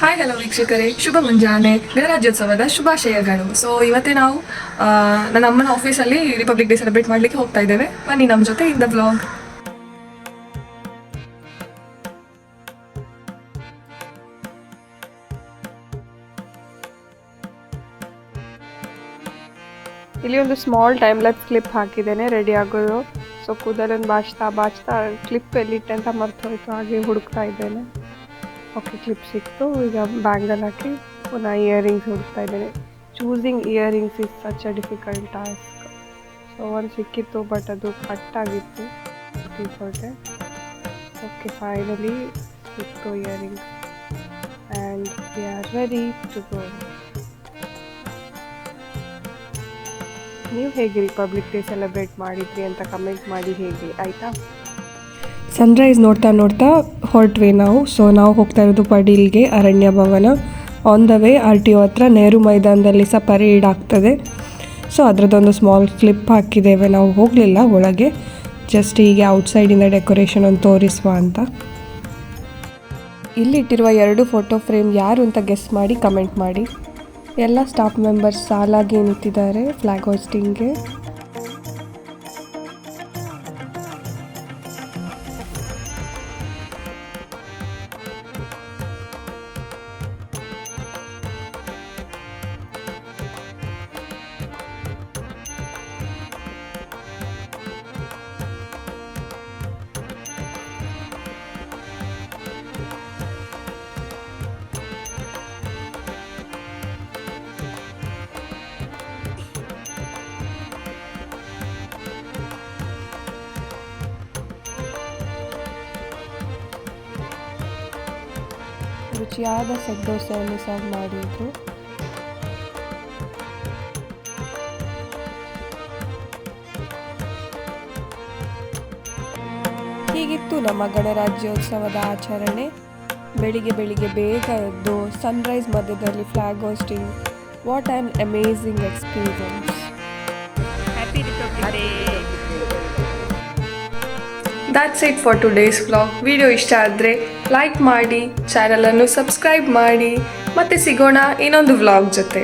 Hi hello ವೀಕ್ಷಕರೇ. ಶುಭ ಮುಂಜಾನೆ. ಗಣರಾಜ್ಯೋತ್ಸವದ ಶುಭಾಶಯಗಳು. ಸೊ ಇವತ್ತೇ ನಾವು ನನ್ನ ಅಮ್ಮನ ಆಫೀಸಲ್ಲಿ ರಿಪಬ್ಲಿಕ್ ಡೇ ಸೆಲೆಬ್ರೇಟ್ ಮಾಡಲಿಕ್ಕೆ ಹೋಗ್ತಾ ಇದ್ದೇವೆ. ಬನ್ನಿ ನಮ್ಮ ಜೊತೆ ಇಂದ ಬ್ಲಾಗ್ ಇಲ್ಲಿ ಒಂದು ಸ್ಮಾಲ್ ಟೈಮ್ ಲ್ಯಾಪ್ಸ್ ಕ್ಲಿಪ್ ಹಾಕಿದ್ದೇನೆ ರೆಡಿ ಆಗೋದು. ಸೊ ಕೂದಲನ್ನು ಬಾಚ್ತಾ ಬಾಚ್ತಾ ಕ್ಲಿಪ್ ಎಲ್ಲಿಟ್ಟೆ ಅಂತ ಮರ್ತು ಹೋಯ್ತು ಹಾಗೆ ಹುಡುಕ್ತಾ ಇದ್ದೇನೆ. ಓಕೆ ಕ್ಲಿಪ್ ಸಿಕ್ತು. ಈಗ ಬ್ಯಾಂಗಲ್ ಹಾಕಿ ಪುನಃ ಇಯರಿಂಗ್ಸ್ ಹುಡುಕ್ತಾ ಇದ್ದೇನೆ. Choosing earrings is such a difficult task so ಒಂದು ಸಿಕ್ಕಿತ್ತು ಬಟ್ ಅದು ಕಟ್ಟಾಗಿತ್ತು ಹೊರಟೆ ಓಕೆ ಫೈನಲಿ ಸಿಕ್ತು earrings and we are very to go ನೀವು ಹೇಗೆ ರಿಪಬ್ಲಿಕ್ ಡೇ ಸೆಲೆಬ್ರೇಟ್ ಮಾಡಿದ್ರಿ ಅಂತ ಕಮೆಂಟ್ ಮಾಡಿ ಹೇಳಿ, ಆಯಿತಾ? ಸನ್ರೈಸ್ ನೋಡ್ತಾ ನೋಡ್ತಾ ಹೊರಟ್ವಿ ನಾವು. ಸೊ ನಾವು ಹೋಗ್ತಾ ಇರೋದು ಪಡೀಲ್ಗೆ ಅರಣ್ಯ ಭವನ. On the way R T O ಹತ್ರ ನೆಹರು ಮೈದಾನದಲ್ಲಿ ಸಹ ಪರೇಡ್ ಆಗ್ತದೆ. ಸೊ ಅದರದ್ದೊಂದು ಸ್ಮಾಲ್ ಕ್ಲಿಪ್ ಹಾಕಿದ್ದೇವೆ. ನಾವು ಹೋಗಲಿಲ್ಲ ಒಳಗೆ. ಜಸ್ಟ್ ಹೀಗೆ ಔಟ್ಸೈಡಿಂದ ಡೆಕೋರೇಷನ್ ಒಂದು ತೋರಿಸುವ ಅಂತ. ಇಲ್ಲಿಟ್ಟಿರುವ ಎರಡು ಫೋಟೋ ಫ್ರೇಮ್ ಯಾರು ಅಂತ ಗೆಸ್ ಮಾಡಿ ಕಮೆಂಟ್ ಮಾಡಿ. ಎಲ್ಲ ಸ್ಟಾಫ್ ಮೆಂಬರ್ಸ್ ಸಾಲಾಗಿ ನಿಂತಿದ್ದಾರೆ ಫ್ಲಾಗ್ ಹೋಸ್ಟಿಂಗ್ಗೆ ರುಚಿಯಾದ ಸೆಟ್ ದೋಸೆಯನ್ನು ಸರ್ವ್ ಮಾಡಿದ್ರು. ಹೀಗಿತ್ತು ನಮ್ಮ ಗಣರಾಜ್ಯೋತ್ಸವದ ಆಚರಣೆ. ಬೆಳಿಗ್ಗೆ ಬೆಳಿಗ್ಗೆ ಬೇಗ ಎದ್ದು ಸನ್ರೈಸ್ ಮಧ್ಯದಲ್ಲಿ flag hoisting what an amazing experience that's it for today's vlog video ಇಷ್ಟ ಆದರೆ ಲೈಕ್ ಮಾಡಿ ಚಾನಲನ್ನು ಸಬ್ಸ್ಕ್ರೈಬ್ ಮಾಡಿ. ಮತ್ತೆ ಸಿಗೋಣ ಇನ್ನೊಂದು ವ್ಲಾಗ್ ಜೊತೆ.